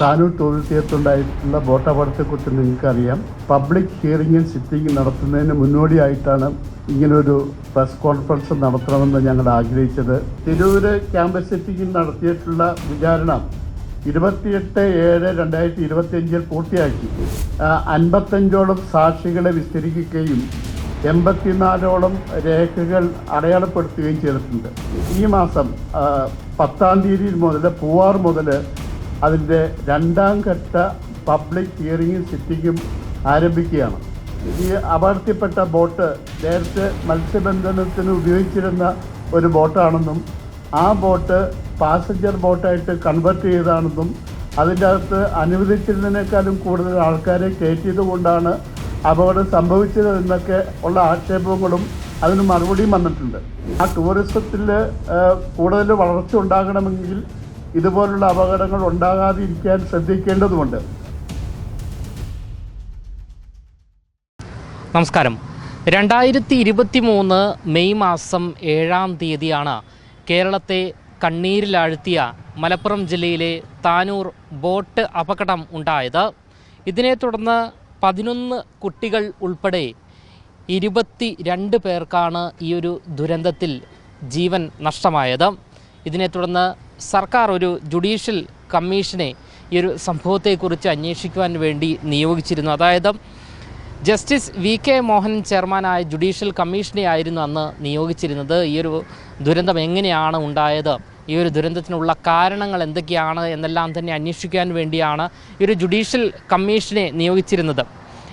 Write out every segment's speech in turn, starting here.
താനൂർ തൊഴിൽ തീരത്തുണ്ടായിട്ടുള്ള ബോട്ട് അപകടത്തെക്കുറിച്ച് നിങ്ങൾക്കറിയാം. പബ്ലിക് ഹിയറിംഗും സിറ്റിംഗും നടത്തുന്നതിന് മുന്നോടിയായിട്ടാണ് ഇങ്ങനൊരു പ്രസ് കോൺഫറൻസ് നടത്തണമെന്ന് ഞങ്ങൾ ആഗ്രഹിച്ചത്. തിരൂര് ക്യാമ്പസ് സിറ്റിംഗിൽ നടത്തിയിട്ടുള്ള വിചാരണ ഇരുപത്തിയെട്ട് ഏഴ് രണ്ടായിരത്തി ഇരുപത്തിയഞ്ചിൽ പൂർത്തിയാക്കി അൻപത്തഞ്ചോളം സാക്ഷികളെ വിസ്തരിക്കുകയും എൺപത്തിനാലോളം രേഖകൾ അടയാളപ്പെടുത്തുകയും ചെയ്തിട്ടുണ്ട്. ഈ മാസം പത്താം തീയതി മുതൽ പൂവാർ മുതൽ അതിന്റെ രണ്ടാം ഘട്ട പബ്ലിക് ഹിയറിംഗും സിറ്റിങ്ങും ആരംഭിക്കുകയാണ്. ഈ അപകടത്തിൽപ്പെട്ട ബോട്ട് നേരത്തെ മത്സ്യബന്ധനത്തിന് ഉപയോഗിച്ചിരുന്ന ഒരു ബോട്ടാണെന്നും ആ ബോട്ട് പാസഞ്ചർ ബോട്ടായിട്ട് കൺവെർട്ട് ചെയ്തതാണെന്നും അതിന്റെ അകത്ത് അനുവദിച്ചിരുന്നതിനേക്കാളും കൂടുതൽ ആൾക്കാരെ കയറ്റിയത് കൊണ്ടാണ് അപകടം സംഭവിച്ചത് എന്നൊക്കെ ഉള്ള ആക്ഷേപങ്ങളും അതിന് മറുപടിയും വന്നിട്ടുണ്ട്. ആ ടൂറിസത്തിൽ കൂടുതൽ വളർച്ച ഉണ്ടാകണമെങ്കിൽ ഇതുപോലുള്ള അപകടങ്ങൾ ഉണ്ടാകാതിരിക്കാൻ ശ്രദ്ധിക്കേണ്ടതുണ്ട്. നമസ്കാരം. രണ്ടായിരത്തി ഇരുപത്തി മൂന്ന് മെയ് മാസം ഏഴാം തീയതിയാണ് കേരളത്തെ കണ്ണീരിലാഴ്ത്തിയ മലപ്പുറം ജില്ലയിലെ താനൂർ ബോട്ട് അപകടം ഉണ്ടായത്. ഇതിനെ തുടർന്ന് പതിനൊന്ന് കുട്ടികൾ ഉൾപ്പെടെ ഇരുപത്തി രണ്ട് പേർക്കാണ് ഈ ഒരു ദുരന്തത്തിൽ ജീവൻ നഷ്ടമായത്. ഇതിനെ തുടർന്ന് സർക്കാർ ഒരു ജുഡീഷ്യൽ കമ്മീഷനെ ഈ ഒരു സംഭവത്തെക്കുറിച്ച് അന്വേഷിക്കുവാൻ വേണ്ടി നിയോഗിച്ചിരുന്നു. അതായത് ജസ്റ്റിസ് വി കെ മോഹൻ ചെയർമാനായ ജുഡീഷ്യൽ കമ്മീഷനെ ആയിരുന്നു അന്ന് നിയോഗിച്ചിരുന്നത്. ഈ ഒരു ദുരന്തം എങ്ങനെയാണ് ഉണ്ടായത്? ഈ ഒരു ദുരന്തത്തിനുള്ള കാരണങ്ങൾ എന്തൊക്കെയാണ് എന്നെല്ലാം തന്നെ അന്വേഷിക്കാൻ വേണ്ടിയാണ് ഈ ഒരു ജുഡീഷ്യൽ കമ്മീഷനെ നിയോഗിച്ചിരുന്നത്.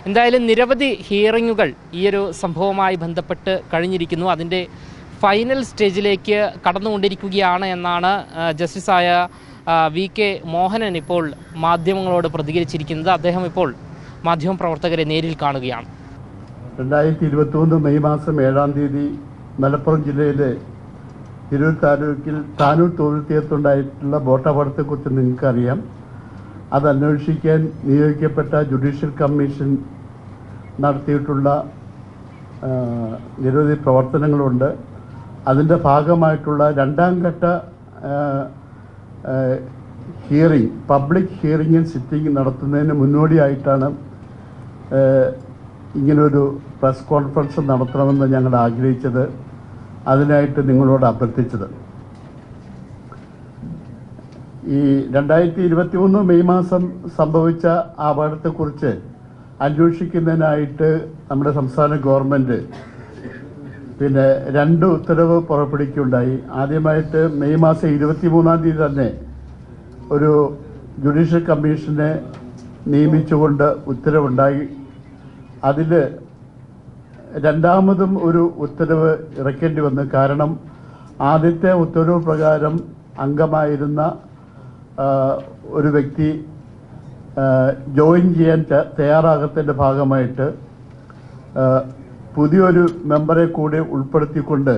എന്തായാലും നിരവധി ഹിയറിങ്ങുകൾ ഈ ഒരു സംഭവവുമായി ബന്ധപ്പെട്ട് കഴിഞ്ഞിരിക്കുന്നു. അതിന്റെ ഫൈനൽ സ്റ്റേജിലേക്ക് കടന്നുകൊണ്ടിരിക്കുകയാണ് എന്നാണ് ജസ്റ്റിസായ വി കെ മോഹനൻ ഇപ്പോൾ മാധ്യമങ്ങളോട് പ്രതികരിച്ചിരിക്കുന്നത്. അദ്ദേഹം ഇപ്പോൾ മാധ്യമപ്രവർത്തകരെ നേരിൽ കാണുകയാണ്. രണ്ടായിരത്തി ഇരുപത്തി ഒന്ന് മെയ് മാസം ഏഴാം തീയതി മലപ്പുറം ജില്ലയിലെ തിരൂർ താലൂക്കിൽ താനൂർ തൊഴിൽ തീരത്തുണ്ടായിട്ടുള്ള ബോട്ടപകടത്തെക്കുറിച്ച് നിങ്ങൾക്കറിയാം. അത് അന്വേഷിക്കാൻ നിയോഗിക്കപ്പെട്ട ജുഡീഷ്യൽ കമ്മീഷൻ നടത്തിയിട്ടുള്ള നിരവധി പ്രവർത്തനങ്ങളുണ്ട്. അതിന്റെ ഭാഗമായിട്ടുള്ള രണ്ടാം ഘട്ട ഹിയറിംഗ് പബ്ലിക് ഹിയറിംഗും സിറ്റിംഗ് നടത്തുന്നതിന് മുന്നോടിയായിട്ടാണ് ഇങ്ങനൊരു പ്രസ് കോൺഫറൻസ് നടത്തണമെന്ന് ഞങ്ങൾ ആഗ്രഹിച്ചത്. അതിനായിട്ട് നിങ്ങളോട് അഭ്യർത്ഥിച്ചത്. ഈ രണ്ടായിരത്തി ഇരുപത്തി മൂന്ന് മെയ് മാസം സംഭവിച്ച അപകടത്തെക്കുറിച്ച് അന്വേഷിക്കുന്നതിനായിട്ട് നമ്മുടെ സംസ്ഥാന ഗവൺമെന്റ് പിന്നെ രണ്ട് ഉത്തരവ് പുറപ്പെടുവിക്കുകയുണ്ടായി. ആദ്യമായിട്ട് മെയ് മാസം ഇരുപത്തി മൂന്നാം തീയതി തന്നെ ഒരു ജുഡീഷ്യൽ കമ്മീഷനെ നിയമിച്ചുകൊണ്ട് ഉത്തരവുണ്ടായി. അതിൽ രണ്ടാമതും ഒരു ഉത്തരവ് ഇറക്കേണ്ടി വന്നു. കാരണം ആദ്യത്തെ ഉത്തരവ് പ്രകാരം അംഗമായിരുന്ന ഒരു വ്യക്തി ജോയിൻ ചെയ്യാൻ തയ്യാറാകത്തിന്റെ ഭാഗമായിട്ട് പുതിയൊരു മെമ്പറെ കൂടി ഉൾപ്പെടുത്തിക്കൊണ്ട്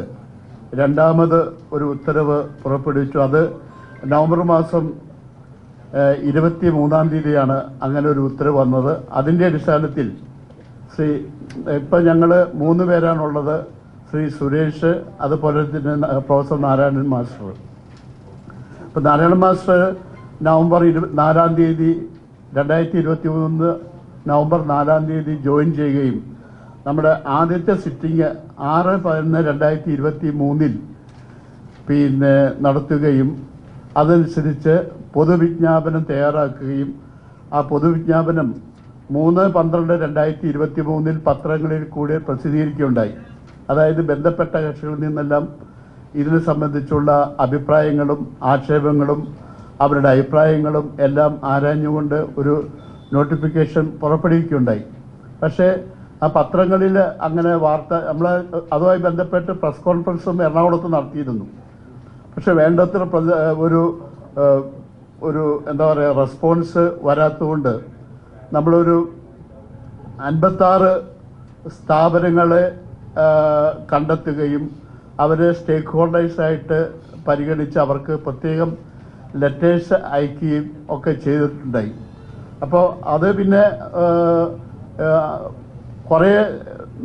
രണ്ടാമത് ഒരു ഉത്തരവ് പുറപ്പെടുവിച്ചു. അത് നവംബർ മാസം ഇരുപത്തി മൂന്നാം തീയതിയാണ് അങ്ങനെ ഒരു ഉത്തരവ് വന്നത്. അതിന്റെ അടിസ്ഥാനത്തിൽ ശ്രീ ഇപ്പം ഞങ്ങൾ മൂന്ന് പേരാണുള്ളത്. ശ്രീ സുരേഷ് അതുപോലെ തന്നെ പ്രൊഫസർ നാരായണൻ മാസ്റ്റർ. ഇപ്പം നാരായണൻ മാസ്റ്റർ നവംബർ ഇരു നാലാം തീയതി രണ്ടായിരത്തി ഇരുപത്തി മൂന്ന് നവംബർ നാലാം തീയതി ജോയിൻ ചെയ്യുകയും നമ്മുടെ ആദ്യത്തെ സിറ്റിംഗ് ആറ് പതിനൊന്ന് രണ്ടായിരത്തി ഇരുപത്തി മൂന്നിൽ പിന്നെ നടത്തുകയും അതനുസരിച്ച് പൊതുവിജ്ഞാപനം തയ്യാറാക്കുകയും ആ പൊതുവിജ്ഞാപനം മൂന്ന് പന്ത്രണ്ട് രണ്ടായിരത്തി ഇരുപത്തി മൂന്നിൽ പത്രങ്ങളിൽ കൂടി പ്രസിദ്ധീകരിക്കുകയുണ്ടായി. അതായത് ബന്ധപ്പെട്ട കക്ഷികളിൽ നിന്നെല്ലാം ഇതിനെ സംബന്ധിച്ചുള്ള അഭിപ്രായങ്ങളും ആക്ഷേപങ്ങളും അവരുടെ അഭിപ്രായങ്ങളും എല്ലാം ആരാഞ്ഞുകൊണ്ട് ഒരു നോട്ടിഫിക്കേഷൻ പുറപ്പെടുവിക്കുകയുണ്ടായി. പക്ഷേ ആ പത്രങ്ങളിൽ അങ്ങനെ വാർത്ത നമ്മൾ അതുമായി ബന്ധപ്പെട്ട് പ്രസ് കോൺഫറൻസും എറണാകുളത്ത് നടത്തിയിരുന്നു. പക്ഷെ വേണ്ടത്ര ഒരു ഒരു എന്താ പറയുക റെസ്പോൺസ് വരാത്തതുകൊണ്ട് നമ്മളൊരു അൻപത്താറ് സ്ഥാപനങ്ങളെ കണ്ടെത്തുകയും അവരെ സ്റ്റേക്ക് ഹോൾഡേഴ്സായിട്ട് പരിഗണിച്ച് അവർക്ക് പ്രത്യേകം ലെറ്റേഴ്സ് അയക്കുകയും ഒക്കെ ചെയ്തിട്ടുണ്ടായി. അപ്പോൾ അത് പിന്നെ കുറേ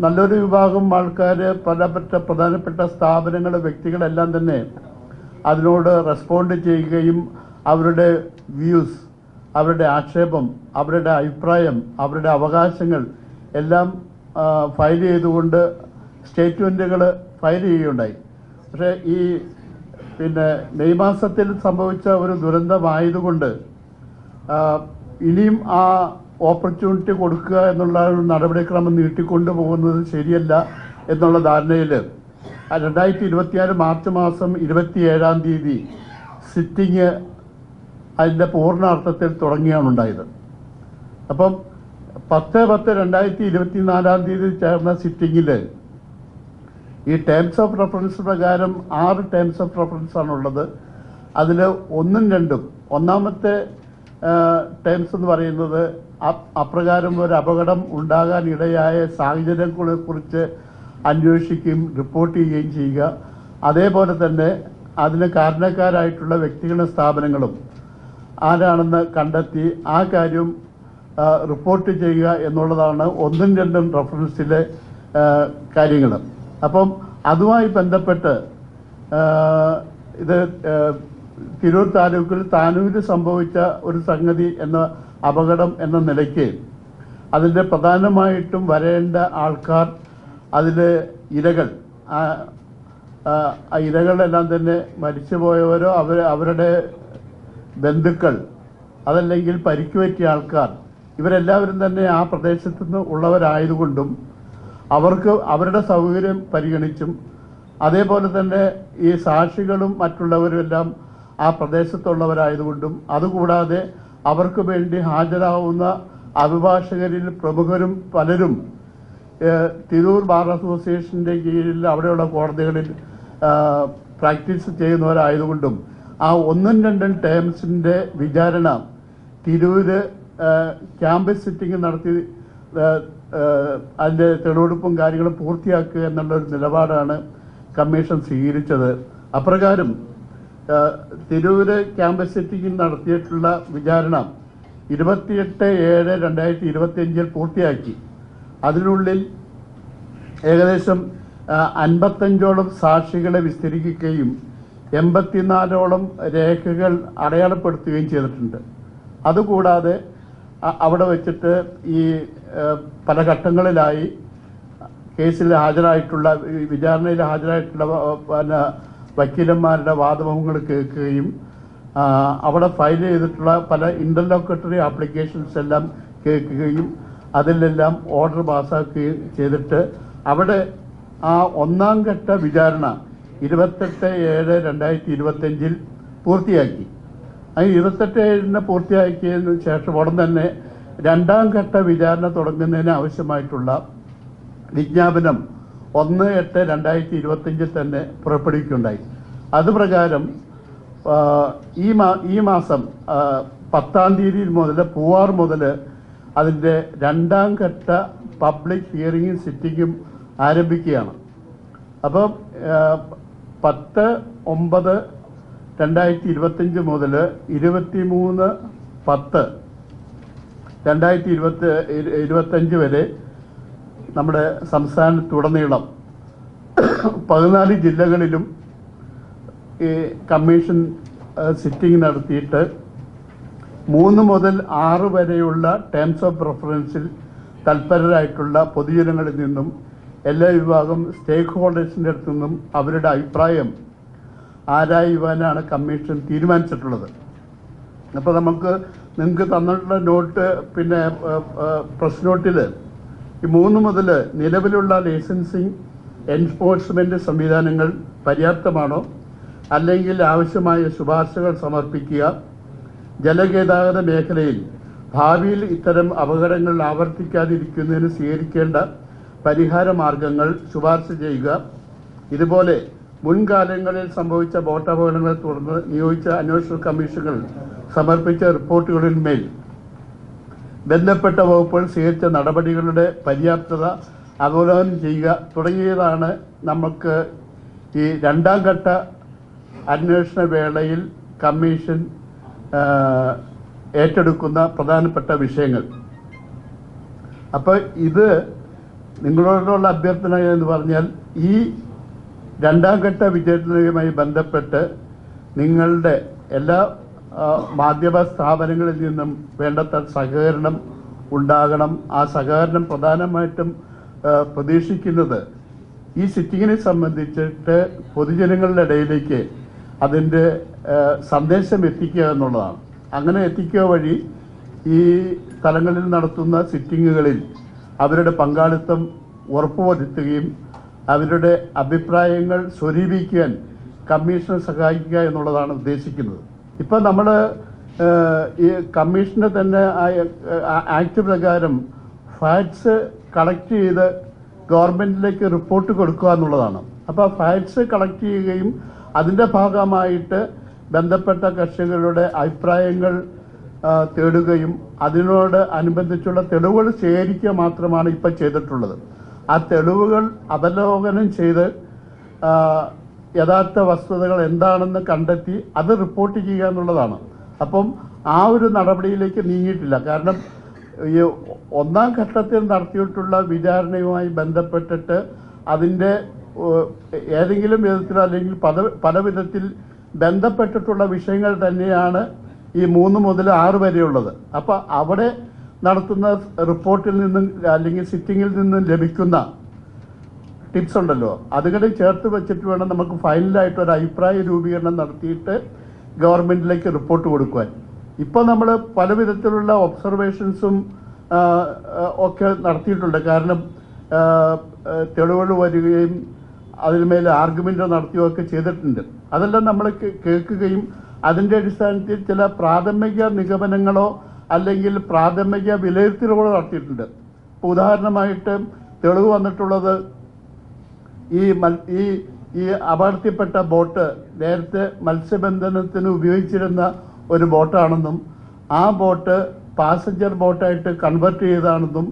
നല്ലൊരു വിഭാഗം ആൾക്കാർ പലപ്പെട്ട പ്രധാനപ്പെട്ട സ്ഥാപനങ്ങൾ വ്യക്തികളെല്ലാം തന്നെ അതിനോട് റെസ്പോണ്ട് ചെയ്യുകയും അവരുടെ വ്യൂസ് അവരുടെ ആക്ഷേപം അവരുടെ അഭിപ്രായം അവരുടെ അവകാശങ്ങൾ എല്ലാം ഫയൽ ചെയ്തുകൊണ്ട് സ്റ്റേറ്റ്മെന്റുകൾ ഫയൽ ചെയ്യുകയുണ്ടായി. പക്ഷേ ഈ പിന്നെ മെയ് മാസത്തിൽ സംഭവിച്ച ഒരു ദുരന്തമായതുകൊണ്ട് ഇനിയും ആ ഓപ്പർച്യൂണിറ്റി കൊടുക്കുക എന്നുള്ള ഒരു നടപടിക്രമം നീട്ടിക്കൊണ്ടു പോകുന്നത് ശരിയല്ല എന്നുള്ള ധാരണയിൽ രണ്ടായിരത്തി ഇരുപത്തിയാറ് മാർച്ച് മാസം ഇരുപത്തിയേഴാം തീയതി സിറ്റിംഗ് അതിന്റെ പൂർണാർത്ഥത്തിൽ തുടങ്ങിയാണ് ഉണ്ടായത്. അപ്പം പത്ത് പത്ത് രണ്ടായിരത്തി ഇരുപത്തിനാലാം തീയതി ചേർന്ന സിറ്റിങ്ങിൽ ഈ ടേംസ് ഓഫ് റെഫറൻസ് പ്രകാരം ആറ് ടേംസ് ഓഫ് റെഫറൻസ് ആണുള്ളത് അതിൽ ഒന്നും രണ്ടും. ഒന്നാമത്തെ ടേംസ് എന്ന് പറയുന്നത് അപ്രകാരം ഒരു അപകടം ഉണ്ടാകാൻ ഇടയായ സാഹചര്യങ്ങളെ കുറിച്ച് അന്വേഷിക്കുകയും റിപ്പോർട്ട് ചെയ്യുകയും ചെയ്യുക. അതേപോലെ തന്നെ അതിന് കാരണക്കാരായിട്ടുള്ള വ്യക്തികളും സ്ഥാപനങ്ങളും ആരാണെന്ന് കണ്ടെത്തി ആ കാര്യം റിപ്പോർട്ട് ചെയ്യുക എന്നുള്ളതാണ് ഒന്നും രണ്ടും റെഫറൻസിലെ കാര്യങ്ങൾ. അപ്പം അതുമായി ബന്ധപ്പെട്ട് ഇത് തിരൂർ താലൂക്കിൽ താനൂരിൽ സംഭവിച്ച ഒരു സംഗതി എന്ന അപകടം എന്ന നിലയ്ക്ക് അതിന്റെ പ്രധാനമായിട്ടും വരേണ്ട ആൾക്കാർ അതിലെ ഇരകൾ ആ ഇരകളെല്ലാം തന്നെ മരിച്ചുപോയവരോ അവർ അവരുടെ ബന്ധുക്കൾ അതല്ലെങ്കിൽ പരിക്കുപറ്റിയ ആൾക്കാർ ഇവരെല്ലാവരും തന്നെ ആ പ്രദേശത്തു നിന്ന് ഉള്ളവരായതുകൊണ്ടും അവർക്ക് അവരുടെ സൗകര്യം പരിഗണിച്ചും അതേപോലെ തന്നെ ഈ സാക്ഷികളും മറ്റുള്ളവരും എല്ലാം ആ പ്രദേശത്തുള്ളവരായതുകൊണ്ടും അതുകൂടാതെ അവർക്ക് വേണ്ടി ഹാജരാവുന്ന അഭിഭാഷകരിൽ പ്രമുഖരും പലരും തിരൂർ ബാർ അസോസിയേഷന്റെ കീഴിൽ അവിടെയുള്ള കോടതികളിൽ പ്രാക്ടീസ് ചെയ്യുന്നവരായതുകൊണ്ടും ആ ഒന്നും രണ്ടും ടേംസിന്റെ വിചാരണ തിരൂര് ക്യാമ്പസ് സിറ്റിംഗ് നടത്തി അതിന്റെ തെളിവെടുപ്പും കാര്യങ്ങളും പൂർത്തിയാക്കുക എന്നുള്ള ഒരു നിലപാടാണ് കമ്മീഷൻ സ്വീകരിച്ചത്. അപ്രകാരം തിരൂര് ക്യാമ്പസ് സിറ്റിംഗിൽ നടത്തിയിട്ടുള്ള വിചാരണ ഇരുപത്തിയെട്ട് ഏഴ് രണ്ടായിരത്തി ഇരുപത്തിയഞ്ചിൽ പൂർത്തിയാക്കി. അതിനുള്ളിൽ ഏകദേശം അൻപത്തഞ്ചോളം സാക്ഷികളെ വിസ്തരിക്കുകയും എൺപത്തിനാലോളം രേഖകൾ അടയാളപ്പെടുത്തുകയും ചെയ്തിട്ടുണ്ട്. അതുകൂടാതെ അവിടെ വെച്ചിട്ട് ഈ പല ഘട്ടങ്ങളിലായി കേസിൽ ഹാജരായിട്ടുള്ള വിചാരണയിൽ ഹാജരായിട്ടുള്ള പിന്നെ വക്കീലന്മാരുടെ വാദമുഖങ്ങൾ കേൾക്കുകയും അവിടെ ഫയൽ ചെയ്തിട്ടുള്ള പല ഇന്റർലോക്കേറ്ററി ആപ്ലിക്കേഷൻസ് എല്ലാം കേൾക്കുകയും അതിലെല്ലാം ഓർഡർ പാസ്സാക്കുകയും ചെയ്തിട്ട് അവിടെ ആ ഒന്നാം ഘട്ട വിചാരണ ഇരുപത്തെട്ട് ഏഴ് രണ്ടായിരത്തി ഇരുപത്തഞ്ചിൽ പൂർത്തിയാക്കി. അത് ഇരുപത്തെട്ട് ഏഴിന് പൂർത്തിയാക്കിയതിന് ശേഷം ഉടൻ തന്നെ രണ്ടാം ഘട്ട വിചാരണ തുടങ്ങുന്നതിന് ആവശ്യമായിട്ടുള്ള വിജ്ഞാപനം ഒന്ന് എട്ട് രണ്ടായിരത്തി ഇരുപത്തിയഞ്ചിൽ തന്നെ പുറപ്പെടുവിക്കുകയുണ്ടായി. അതുപ്രകാരം പ്രകാരം ഈ മാ ഈ മാസം പത്താം തീയതി മുതൽ പൂവാർ മുതൽ അതിന്റെ രണ്ടാം ഘട്ട പബ്ലിക് ഹിയറിങ്ങും സിറ്റിങ്ങും ആരംഭിക്കുകയാണ്. അപ്പം പത്ത് ഒമ്പത് രണ്ടായിരത്തി ഇരുപത്തഞ്ച് മുതൽ ഇരുപത്തി മൂന്ന് പത്ത് രണ്ടായിരത്തി ഇരുപത്തി ഇരുപത്തഞ്ച് വരെ നമ്മുടെ സംസ്ഥാനത്തുടനീളം പതിനാല് ജില്ലകളിലും ഈ കമ്മീഷൻ സിറ്റിംഗ് നടത്തിയിട്ട് മൂന്ന് മുതൽ ആറ് വരെയുള്ള ടേംസ് ഓഫ് റെഫറൻസിൽ തൽപരരായിട്ടുള്ള പൊതുജനങ്ങളിൽ നിന്നും എല്ലാ വിഭാഗം സ്റ്റേക്ക് ഹോൾഡേഴ്സിന്റെ അടുത്തു നിന്നും അവരുടെ അഭിപ്രായം ആരായുവാനാണ് കമ്മീഷൻ തീരുമാനിച്ചിട്ടുള്ളത്. അപ്പോൾ നമുക്ക് നിങ്ങൾക്ക് തന്നിട്ടുള്ള നോട്ട് പിന്നെ പ്രസ് നോട്ടിൽ ഈ മൂന്ന് മുതൽ നിലവിലുള്ള ലൈസൻസിങ് എൻഫോഴ്സ്മെന്റ് സംവിധാനങ്ങൾ പര്യാപ്തമാണോ? അല്ലെങ്കിൽ ആവശ്യമായ ശുപാർശകൾ സമർപ്പിക്കുക? ജലഗതാഗത മേഖലയിൽ ഭാവിയിൽ ഇത്തരം അപകടങ്ങൾ ആവർത്തിക്കാതിരിക്കുന്നതിന് സ്വീകരിക്കേണ്ട പരിഹാര മാർഗങ്ങൾ ശുപാർശ ചെയ്യുക. ഇതുപോലെ മുൻകാലങ്ങളിൽ സംഭവിച്ച ബോട്ടപകടങ്ങളെ തുടർന്ന് നിയോഗിച്ച അന്വേഷണ കമ്മീഷനുകൾ സമർപ്പിച്ച റിപ്പോർട്ടുകളിന്മേൽ ബന്ധപ്പെട്ട വകുപ്പുകൾ സ്വീകരിച്ച നടപടികളുടെ പര്യാപ്തത അവലോകനം ചെയ്യുക തുടങ്ങിയതാണ് നമുക്ക് ഈ രണ്ടാം ഘട്ട അന്വേഷണ വേളയിൽ കമ്മീഷൻ ഏറ്റെടുക്കുന്ന പ്രധാനപ്പെട്ട വിഷയങ്ങൾ. അപ്പോൾ ഇത് നിങ്ങളോടുള്ള അഭ്യർത്ഥന എന്ന് പറഞ്ഞാൽ ഈ രണ്ടാം ഘട്ട വിജയത്തിനുമായി ബന്ധപ്പെട്ട് നിങ്ങളുടെ എല്ലാ മാധ്യമ സ്ഥാപനങ്ങളിൽ നിന്നും വേണ്ടത്ര സഹകരണം ഉണ്ടാകണം. ആ സഹകരണം പ്രധാനമായിട്ടും പ്രതീക്ഷിക്കുന്നത് ഈ സിറ്റിങ്ങിനെ സംബന്ധിച്ചിട്ട് പൊതുജനങ്ങളുടെ ഇടയിലേക്ക് അതിന്റെ സന്ദേശം എത്തിക്കുക എന്നുള്ളതാണ്. അങ്ങനെ എത്തിക്കുക വഴി ഈ സ്ഥലങ്ങളിൽ നടത്തുന്ന സിറ്റിങ്ങുകളിൽ അവരുടെ പങ്കാളിത്തം ഉറപ്പുവരുത്തുകയും അവരുടെ അഭിപ്രായങ്ങൾ സ്വരൂപിക്കാൻ കമ്മീഷനെ സഹായിക്കുക എന്നുള്ളതാണ് ഉദ്ദേശിക്കുന്നത്. ഇപ്പം നമ്മൾ ഈ കമ്മീഷന്റെ തന്നെ ആക്ട് പ്രകാരം ഫാക്ട്സ് കളക്ട് ചെയ്ത് ഗവൺമെന്റിലേക്ക് റിപ്പോർട്ട് കൊടുക്കുക എന്നുള്ളതാണ്. അപ്പോൾ ഫാക്ട്സ് കളക്ട് ചെയ്യുകയും അതിന്റെ ഭാഗമായിട്ട് ബന്ധപ്പെട്ട കക്ഷികളുടെ അഭിപ്രായങ്ങൾ തേടുകയും അതിനോട് അനുബന്ധിച്ചുള്ള തെളിവുകൾ ശേഖരിക്കുക മാത്രമാണ് ഇപ്പോൾ ചെയ്തിട്ടുള്ളത്. ആ തെളിവുകൾ അവലോകനം ചെയ്ത് യഥാർത്ഥ വസ്തുതകൾ എന്താണെന്ന് കണ്ടെത്തി അത് റിപ്പോർട്ട് ചെയ്യുക എന്നുള്ളതാണ്. അപ്പം ആ ഒരു നടപടിയിലേക്ക് നീങ്ങിയിട്ടില്ല. കാരണം ഈ ഒന്നാം ഘട്ടത്തിൽ നടത്തിയിട്ടുള്ള വിചാരണയുമായി ബന്ധപ്പെട്ടിട്ട് അതിന്റെ ഏതെങ്കിലും വിധത്തിൽ അല്ലെങ്കിൽ പല പല വിധത്തിൽ ബന്ധപ്പെട്ടിട്ടുള്ള വിഷയങ്ങൾ തന്നെയാണ് ഈ മൂന്ന് മുതൽ ആറ് വരെയുള്ളത്. അപ്പോൾ അവിടെ നടത്തുന്ന റിപ്പോർട്ടിൽ നിന്നും അല്ലെങ്കിൽ സിറ്റിങ്ങിൽ നിന്നും ലഭിക്കുന്ന ടിപ്സ് ഉണ്ടല്ലോ. അതുകൂടെ ചേർത്ത് വെച്ചിട്ട് വേണം നമുക്ക് ഫൈനലായിട്ട് ഒരു അഭിപ്രായ രൂപീകരണം നടത്തിയിട്ട് ഗവൺമെന്റിലേക്ക് റിപ്പോർട്ട് കൊടുക്കുവാൻ. ഇപ്പോൾ നമ്മൾ പല വിധത്തിലുള്ള ഒബ്സർവേഷൻസും ഒക്കെ നടത്തിയിട്ടുണ്ട്. കാരണം തെളിവുകൾ വരികയും അതിന്മേൽ ആർഗ്യുമെന്റ് നടത്തുകയൊക്കെ ചെയ്തിട്ടുണ്ട്. അതെല്ലാം നമ്മൾ കേൾക്കുകയും അതിന്റെ അടിസ്ഥാനത്തിൽ ചില പ്രാഥമിക നിഗമനങ്ങളോ അല്ലെങ്കിൽ പ്രാഥമിക വിലയിരുത്തലുകളോ നടത്തിയിട്ടുണ്ട്. ഉദാഹരണമായിട്ട് തെളിവ് വന്നിട്ടുള്ളത് ഈ ഈ ഈ അപകടത്തിൽപ്പെട്ട ബോട്ട് നേരത്തെ മത്സ്യബന്ധനത്തിന് ഉപയോഗിച്ചിരുന്ന ഒരു ബോട്ടാണെന്നും ആ ബോട്ട് പാസഞ്ചർ ബോട്ടായിട്ട് കൺവെർട്ട് ചെയ്തതാണെന്നും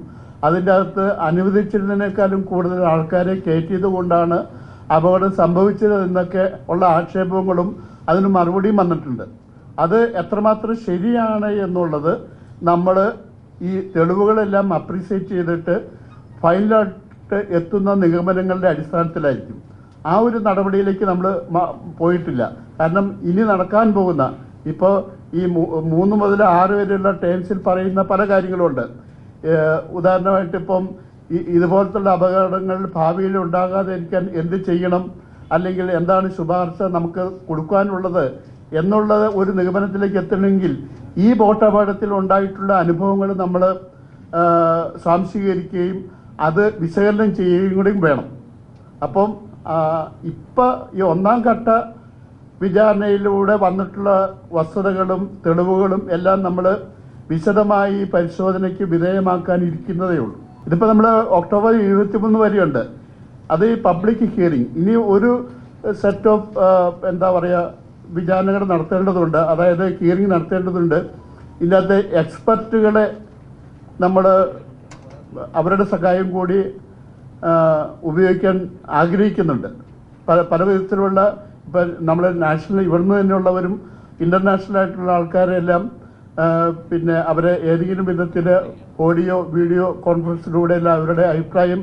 അതിന്റെ അകത്ത് അനുവദിച്ചിരുന്നതിനേക്കാളും കൂടുതൽ ആൾക്കാരെ കയറ്റിയത് കൊണ്ടാണ് അപകടം സംഭവിച്ചത് എന്നൊക്കെ ഉള്ള ആക്ഷേപങ്ങളും അതിന് മറുപടിയും വന്നിട്ടുണ്ട്. അത് എത്രമാത്രം ശരിയാണ് എന്നുള്ളത് നമ്മൾ ഈ തെളിവുകളെല്ലാം അപ്രീസിയേറ്റ് ചെയ്തിട്ട് ഫൈനലായിട്ട് എത്തുന്ന നിഗമനങ്ങളുടെ അടിസ്ഥാനത്തിലായിരിക്കും. ആ ഒരു നടപടിയിലേക്ക് നമ്മൾ പോയിട്ടില്ല. കാരണം ഇനി നടക്കാൻ പോകുന്ന ഇപ്പോൾ ഈ മൂന്ന് മുതൽ ആറ് വരെയുള്ള ടേംസിൽ പറയുന്ന പല കാര്യങ്ങളുമുണ്ട് ഉദാഹരണമായിട്ട് ഇപ്പം ഇതുപോലത്തുള്ള അപകടങ്ങൾ ഭാവിയിൽ ഉണ്ടാകാതെ ഇരിക്കാൻ എന്ത് ചെയ്യണം? അല്ലെങ്കിൽ എന്താണ് ശുപാർശ നമുക്ക് കൊടുക്കാനുള്ളത് എന്നുള്ളത് ഒരു നിഗമനത്തിലേക്ക് എത്തണമെങ്കിൽ ഈ ബോട്ട് അപകടത്തിൽ ഉണ്ടായിട്ടുള്ള അനുഭവങ്ങൾ നമ്മൾ സ്വാംശീകരിക്കുകയും അത് വിശകലനം ചെയ്യുകയും കൂടിയും വേണം. അപ്പം ഇപ്പം ഈ ഒന്നാം ഘട്ട വിചാരണയിലൂടെ വന്നിട്ടുള്ള വസ്തുതകളും തെളിവുകളും എല്ലാം നമ്മൾ വിശദമായി പരിശോധനയ്ക്ക് വിധേയമാക്കാൻ ഇരിക്കുന്നതേ ഉള്ളൂ. ഇതിപ്പോൾ നമ്മൾ ഒക്ടോബർ ഇരുപത്തിമൂന്ന് വരെയുണ്ട്. അത് ഈ പബ്ലിക് ഹിയറിംഗ്. ഇനി ഒരു സെറ്റ് ഓഫ് എന്താ പറയുക വിചാരണകൾ നടത്തേണ്ടതുണ്ട്. അതായത് ഹിയറിംഗ് നടത്തേണ്ടതുണ്ട്. ഇതിനകത്ത് എക്സ്പെർട്ടുകളെ നമ്മൾ അവരുടെ സഹായം കൂടി ഉപയോഗിക്കാൻ ആഗ്രഹിക്കുന്നുണ്ട്. പല പല വിധത്തിലുള്ള ഇപ്പം നമ്മൾ നാഷണൽ ഇവിടുന്ന് തന്നെയുള്ളവരും ഇന്റർനാഷണൽ ആയിട്ടുള്ള ആൾക്കാരെല്ലാം പിന്നെ അവരെ ഏതെങ്കിലും വിധത്തിൽ ഓഡിയോ വീഡിയോ കോൺഫറൻസിലൂടെ എല്ലാം അവരുടെ അഭിപ്രായം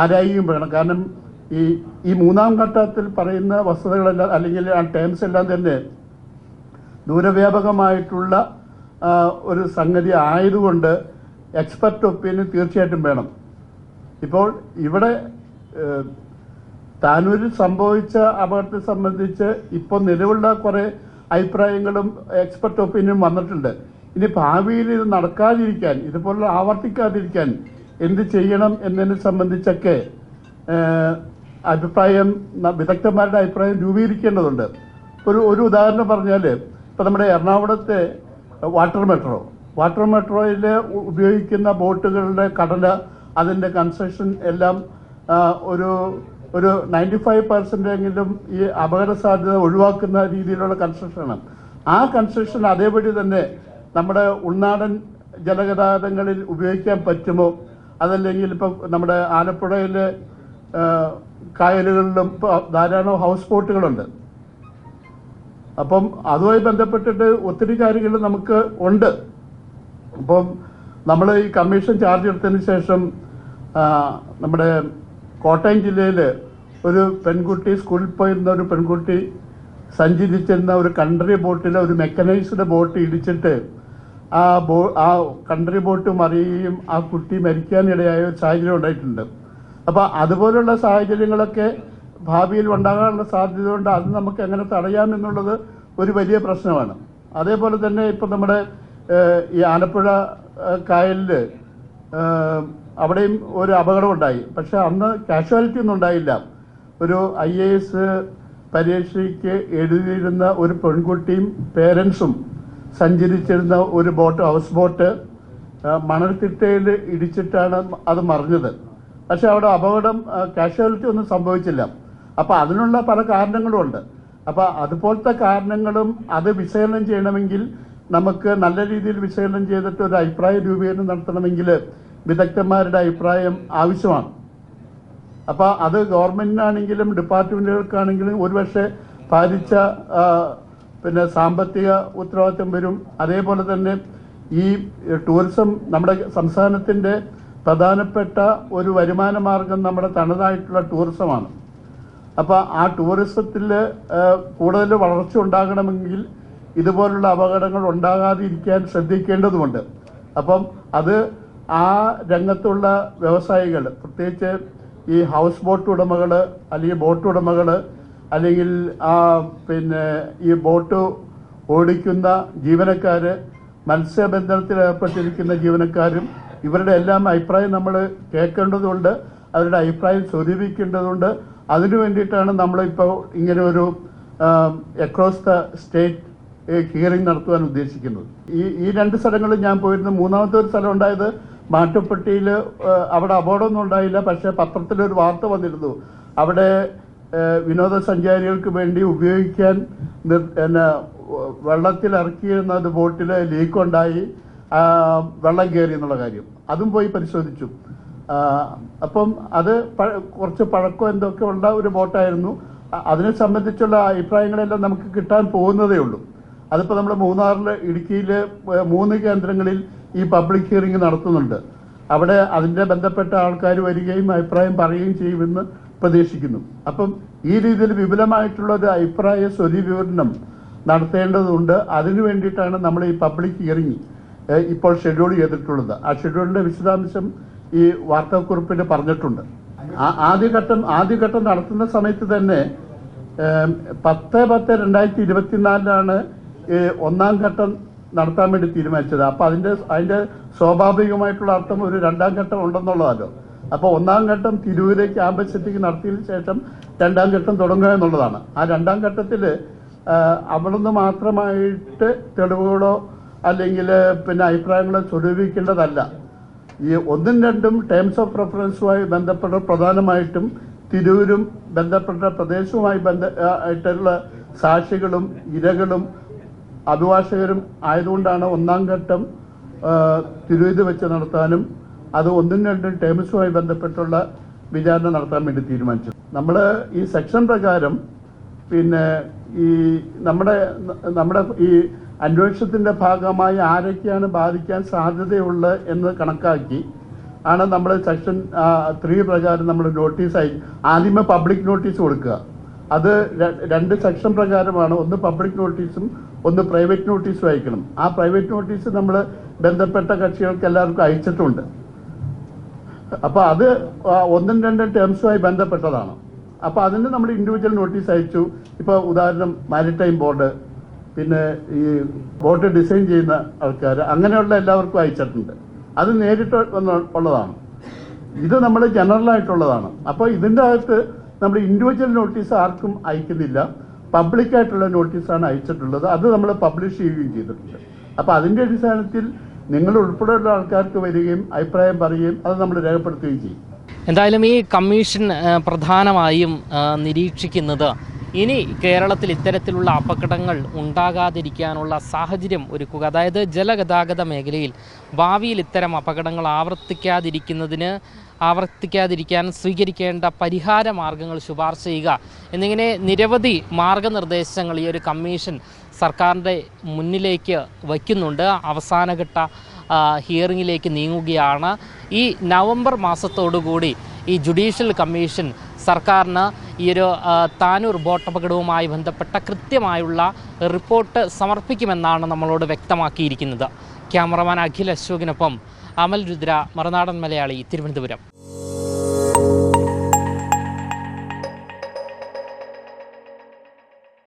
ആരായുകയും വേണം. കാരണം ഈ ഈ മൂന്നാം ഘട്ടത്തിൽ പറയുന്ന വസ്തുതകളെല്ലാം അല്ലെങ്കിൽ ആ ടേംസ് എല്ലാം തന്നെ ദൂരവ്യാപകമായിട്ടുള്ള ഒരു സംഗതി ആയതുകൊണ്ട് എക്സ്പെർട്ട് ഒപ്പീനിയൻ തീർച്ചയായിട്ടും വേണം. ഇപ്പോൾ ഇവിടെ താനൂരിൽ സംഭവിച്ച അപകടത്തെ സംബന്ധിച്ച് ഇപ്പോൾ നിലവിലുള്ള കുറേ അഭിപ്രായങ്ങളും എക്സ്പെർട്ട് ഒപ്പീനിയനും വന്നിട്ടുണ്ട്. ഇനി ഭാവിയിൽ ഇത് നടക്കാതിരിക്കാൻ ഇതുപോലെ ആവർത്തിക്കാതിരിക്കാൻ എന്ത് ചെയ്യണം എന്നതിനെ സംബന്ധിച്ചൊക്കെ അഭിപ്രായം വിദഗ്ധന്മാരുടെ അഭിപ്രായം രൂപീകരിക്കേണ്ടതുണ്ട്. ഒരു ഒരു ഉദാഹരണം പറഞ്ഞാൽ ഇപ്പം നമ്മുടെ എറണാകുളത്തെ വാട്ടർ മെട്രോ വാട്ടർ മെട്രോയിൽ ഉപയോഗിക്കുന്ന ബോട്ടുകളുടെ കടല അതിന്റെ കൺസ്ട്രക്ഷൻ എല്ലാം ഒരു ഒരു നയന്റി ഫൈവ് പെർസെന്റ് എങ്കിലും ഈ അപകട സാധ്യത ഒഴിവാക്കുന്ന രീതിയിലുള്ള കൺസ്ട്രക്ഷനാണ് ആ കൺസ്ട്രക്ഷൻ അതേപടി തന്നെ നമ്മുടെ ഉൾനാടൻ ജലഗതാഗതങ്ങളിൽ ഉപയോഗിക്കാൻ പറ്റുമോ? അതല്ലെങ്കിൽ ഇപ്പം നമ്മുടെ ആലപ്പുഴയിലെ കായലുകളിലും ധാരാളം ഹൗസ് ബോട്ടുകളുണ്ട്. അപ്പം അതുമായി ബന്ധപ്പെട്ടിട്ട് ഒത്തിരി കാര്യങ്ങൾ നമുക്ക് ഉണ്ട്. അപ്പം നമ്മൾ ഈ കമ്മീഷൻ ചാർജ് എടുത്തതിന് ശേഷം നമ്മുടെ കോട്ടയം ജില്ലയിൽ ഒരു പെൺകുട്ടി സ്കൂളിൽ പോയിരുന്ന ഒരു പെൺകുട്ടി സഞ്ചരിച്ചിരുന്ന ഒരു കൺട്രി ബോട്ടിലെ ഒരു മെക്കനൈസ്ഡ് ബോട്ട് ഇടിച്ചിട്ട് ആ ബോ ആ കൺട്രി ബോട്ട് മറിയുകയും ആ കുട്ടി മരിക്കാനിടയായ ഒരു സാഹചര്യം ഉണ്ടായിട്ടുണ്ട്. അപ്പോൾ അതുപോലുള്ള സാഹചര്യങ്ങളൊക്കെ ഭാവിയിൽ ഉണ്ടാകാനുള്ള സാധ്യത കൊണ്ട് അത് നമുക്ക് എങ്ങനെ തടയാമെന്നുള്ളത് ഒരു വലിയ പ്രശ്നമാണ്. അതേപോലെ തന്നെ ഇപ്പം നമ്മുടെ ഈ ആലപ്പുഴ കായലിൽ അവിടെയും ഒരു അപകടം ഉണ്ടായി പക്ഷെ അന്ന് കാഷ്വാലിറ്റി ഒന്നും ഉണ്ടായില്ല. ഒരു ഐ എ എസ് പരീക്ഷയ്ക്ക് എഴുതിയിരുന്ന ഒരു പെൺകുട്ടിയും പേരൻസും സഞ്ചരിച്ചിരുന്ന ഒരു ബോട്ട് ഹൗസ് ബോട്ട് മണൽത്തിട്ടയിൽ ഇടിച്ചിട്ടാണ് അത് മറിഞ്ഞത്. പക്ഷെ അവിടെ അപകടം കാഷ്വാലിറ്റി ഒന്നും സംഭവിച്ചില്ല. അപ്പോൾ അതിനുള്ള പല കാരണങ്ങളും ഉണ്ട് അപ്പോൾ അതുപോലത്തെ കാരണങ്ങളും അത് വിശകലനം ചെയ്യണമെങ്കിൽ നമുക്ക് നല്ല രീതിയിൽ വിശകലനം ചെയ്തിട്ട് ഒരു അഭിപ്രായ രൂപീകരണം നടത്തണമെങ്കിൽ വിദഗ്ധന്മാരുടെ അഭിപ്രായം ആവശ്യമാണ്. അപ്പോൾ അത് ഗവൺമെന്റിനാണെങ്കിലും ഡിപ്പാർട്ട്മെന്റുകൾക്കാണെങ്കിലും ഒരുപക്ഷെ പാലിച്ച പിന്നെ സാമ്പത്തിക ഉത്തരവാദിത്വം വരും. അതേപോലെ തന്നെ ഈ ടൂറിസം നമ്മുടെ സംസ്ഥാനത്തിന്റെ പ്രധാനപ്പെട്ട ഒരു വരുമാന മാർഗം നമ്മുടെ തനതായിട്ടുള്ള ടൂറിസമാണ്. അപ്പോൾ ആ ടൂറിസത്തിൽ കൂടുതൽ വളർച്ച ഉണ്ടാകണമെങ്കിൽ ഇതുപോലുള്ള അപകടങ്ങൾ ഉണ്ടാകാതിരിക്കാൻ ശ്രദ്ധിക്കേണ്ടതുണ്ട്. അപ്പം അത് ആ രംഗത്തുള്ള വ്യവസായികൾ പ്രത്യേകിച്ച് ഈ ഹൗസ് ബോട്ട് ഉടമകൾ അല്ലെങ്കിൽ ബോട്ട് ഉടമകൾ അല്ലെങ്കിൽ ആ പിന്നെ ഈ ബോട്ട് ഓടിക്കുന്ന ജീവനക്കാർ മത്സ്യബന്ധനത്തിൽ ഏർപ്പെട്ടിരിക്കുന്ന ജീവനക്കാരും ഇവരുടെ എല്ലാം അഭിപ്രായം നമ്മൾ കേൾക്കേണ്ടതുണ്ട് അവരുടെ അഭിപ്രായം സ്വരൂപിക്കേണ്ടതുണ്ട്. അതിനു വേണ്ടിയിട്ടാണ് നമ്മളിപ്പോൾ ഇങ്ങനെ ഒരു അക്രോസ് ദ സ്റ്റേറ്റ് ഹിയറിംഗ് നടത്തുവാൻ ഉദ്ദേശിക്കുന്നത്. ഈ ഈ രണ്ട് സ്ഥലങ്ങളിൽ ഞാൻ പോയിരുന്നു. മൂന്നാമത്തെ ഒരു സ്ഥലം ഉണ്ടായത് മാട്ടുപ്പെട്ടിയിൽ അവിടെ അപകടമൊന്നും ഉണ്ടായില്ല. പക്ഷേ പത്രത്തിൽ ഒരു വാർത്ത വന്നിരുന്നു. അവിടെ വിനോദസഞ്ചാരികൾക്ക് വേണ്ടി ഉപയോഗിക്കാൻ വെള്ളത്തിൽ ഇറക്കിയിരുന്ന ഒരു ബോട്ടിൽ ലീക്ക് ഉണ്ടായി വെള്ളം കയറി എന്നുള്ള കാര്യം. അതും പോയി പരിശോധിച്ചു. അപ്പം അത് കുറച്ച് പഴക്കം എന്തൊക്കെ ഉള്ള ഒരു ബോട്ടായിരുന്നു. അതിനെ സംബന്ധിച്ചുള്ള അഭിപ്രായങ്ങളെല്ലാം നമുക്ക് കിട്ടാൻ പോകുന്നതേ ഉള്ളൂ. അതിപ്പോൾ നമ്മൾ മൂന്നാറിൽ ഇടുക്കിയിൽ മൂന്ന് കേന്ദ്രങ്ങളിൽ ഈ പബ്ലിക് ഹിയറിംഗ് നടത്തുന്നുണ്ട്. അവിടെ അതിന്റെ ബന്ധപ്പെട്ട ആൾക്കാർ വരികയും അഭിപ്രായം പറയുകയും ചെയ്യുമെന്ന് പ്രതീക്ഷിക്കുന്നു. അപ്പം ഈ രീതിയിൽ വിപുലമായിട്ടുള്ള ഒരു അഭിപ്രായ സ്വരീവിവരണം നടത്തേണ്ടതുണ്ട്. അതിനു വേണ്ടിയിട്ടാണ് നമ്മൾ ഈ പബ്ലിക് ഹിയറിംഗ് ഇപ്പോൾ ഷെഡ്യൂൾ ചെയ്തിട്ടുള്ളത്. ആ ഷെഡ്യൂളിന്റെ വിശദാംശം ഈ വാർത്താക്കുറിപ്പിൽ പറഞ്ഞിട്ടുണ്ട്. ആദ്യഘട്ടം ആദ്യഘട്ടം നടത്തുന്ന സമയത്ത് തന്നെ പത്ത് പത്ത് രണ്ടായിരത്തി ഇരുപത്തിനാലിലാണ് ഒന്നാം ഘട്ടം നടത്താൻ വേണ്ടി തീരുമാനിച്ചത്. അപ്പൊ അതിന്റെ അതിന്റെ സ്വാഭാവികമായിട്ടുള്ള അർത്ഥം ഒരു രണ്ടാം ഘട്ടം ഉണ്ടെന്നുള്ളതല്ലോ. അപ്പൊ ഒന്നാം ഘട്ടം തിരൂര് ക്യാമ്പസ് സെറ്റിംഗ് നടത്തിയതിനു ശേഷം രണ്ടാം ഘട്ടം തുടങ്ങുക എന്നുള്ളതാണ്. ആ രണ്ടാം ഘട്ടത്തിൽ അവിടുന്ന് മാത്രമായിട്ട് തെളിവുകളോ അല്ലെങ്കിൽ പിന്നെ അഭിപ്രായങ്ങളോ സ്വരൂപിക്കേണ്ടതല്ല ഈ ഒന്നും രണ്ടും ടേംസ് ഓഫ് റെഫറൻസുമായി ബന്ധപ്പെട്ട പ്രധാനമായിട്ടും തിരൂരും ബന്ധപ്പെട്ട പ്രദേശവുമായി ബന്ധ ആയിട്ടുള്ള സാക്ഷികളും ഇരകളും അഭിഭാഷകരും ആയതുകൊണ്ടാണ് ഒന്നാം ഘട്ടം തിരുവിത് വെച്ച് നടത്താനും അത് ഒന്നും രണ്ടും ടേംസുമായി ബന്ധപ്പെട്ടുള്ള വിചാരണ നടത്താൻ വേണ്ടി തീരുമാനിച്ചു നമ്മൾ ഈ സെക്ഷൻ പ്രകാരം പിന്നെ ഈ നമ്മുടെ നമ്മുടെ ഈ അന്വേഷണത്തിന്റെ ഭാഗമായി ആരൊക്കെയാണ് ബാധിക്കാൻ സാധ്യതയുള്ള എന്ന് കണക്കാക്കി ആണ് നമ്മൾ സെക്ഷൻ ത്രീ പ്രകാരം നമ്മൾ നോട്ടീസ് അയ ആദ്യമേ പബ്ലിക് നോട്ടീസ് കൊടുക്കുക. അത് രണ്ട് സെക്ഷൻ പ്രകാരമാണ്. ഒന്ന് പബ്ലിക് നോട്ടീസും ഒന്ന് പ്രൈവറ്റ് നോട്ടീസും അയക്കണം. ആ പ്രൈവറ്റ് നോട്ടീസ് നമ്മൾ ബന്ധപ്പെട്ട കക്ഷികൾക്ക് എല്ലാവർക്കും അയച്ചിട്ടുണ്ട്. അപ്പൊ അത് ഒന്നും രണ്ടും ടേംസുമായി ബന്ധപ്പെട്ടതാണ്. അപ്പൊ അതിന് നമ്മൾ ഇൻഡിവിജ്വൽ നോട്ടീസ് അയച്ചു. ഇപ്പൊ ഉദാഹരണം മാരിടൈം ബോർഡ് പിന്നെ ഈ ബോട്ട് ഡിസൈൻ ചെയ്യുന്ന ആൾക്കാർ അങ്ങനെയുള്ള എല്ലാവർക്കും അയച്ചിട്ടുണ്ട്. അത് നേരിട്ട് ഉള്ളതാണ്. ഇത് നമ്മൾ ജനറൽ ആയിട്ടുള്ളതാണ്. അപ്പോൾ ഇതിന്റെ അകത്ത് നമ്മൾ ഇൻഡിവിജ്വൽ നോട്ടീസ് ആർക്കും അയക്കുന്നില്ല. പബ്ലിക്കായിട്ടുള്ള നോട്ടീസാണ് അയച്ചിട്ടുള്ളത്. അത് നമ്മൾ പബ്ലിഷ് ചെയ്യുകയും ചെയ്തിട്ടുണ്ട്. അപ്പോൾ അതിന്റെ അടിസ്ഥാനത്തിൽ നിങ്ങൾ ഉൾപ്പെടെയുള്ള ആൾക്കാർക്ക് വരികയും അഭിപ്രായം പറയുകയും അത് നമ്മൾ രേഖപ്പെടുത്തുകയും ചെയ്യും. എന്തായാലും ഈ കമ്മീഷൻ പ്രധാനമായും നിരീക്ഷിക്കുന്നത് ഇനി കേരളത്തിൽ ഇത്തരത്തിലുള്ള അപകടങ്ങൾ ഉണ്ടാകാതിരിക്കാനുള്ള സാഹചര്യം ഒരുക്കുക. അതായത് ജലഗതാഗത മേഖലയിൽ ഭാവിയിൽ ഇത്തരം അപകടങ്ങൾ ആവർത്തിക്കാതിരിക്കുന്നതിന് ആവർത്തിക്കാതിരിക്കാൻ സ്വീകരിക്കേണ്ട പരിഹാര മാർഗങ്ങൾ ശുപാർശ ചെയ്യുക എന്നിങ്ങനെ നിരവധി മാർഗനിർദ്ദേശങ്ങൾ ഈ ഒരു കമ്മീഷൻ സർക്കാരിന്റെ മുന്നിലേക്ക് വയ്ക്കുന്നുണ്ട്. അവസാനഘട്ട ഹിയറിങ്ങിലേക്ക് നീങ്ങുകയാണ്. ഈ നവംബർ മാസത്തോടുകൂടി ഈ ജുഡീഷ്യൽ കമ്മീഷൻ സർക്കാരിന് ഈ ഒരു താനൂർ ബോട്ടപകടവുമായി ബന്ധപ്പെട്ട കൃത്യമായുള്ള റിപ്പോർട്ട് സമർപ്പിക്കുമെന്നാണ് നമ്മളോട് വ്യക്തമാക്കിയിരിക്കുന്നത്. ക്യാമറമാൻ അഖിൽ അശോകിനൊപ്പം അമൽ രുദ്ര മറുനാടൻ മലയാളി തിരുവനന്തപുരം.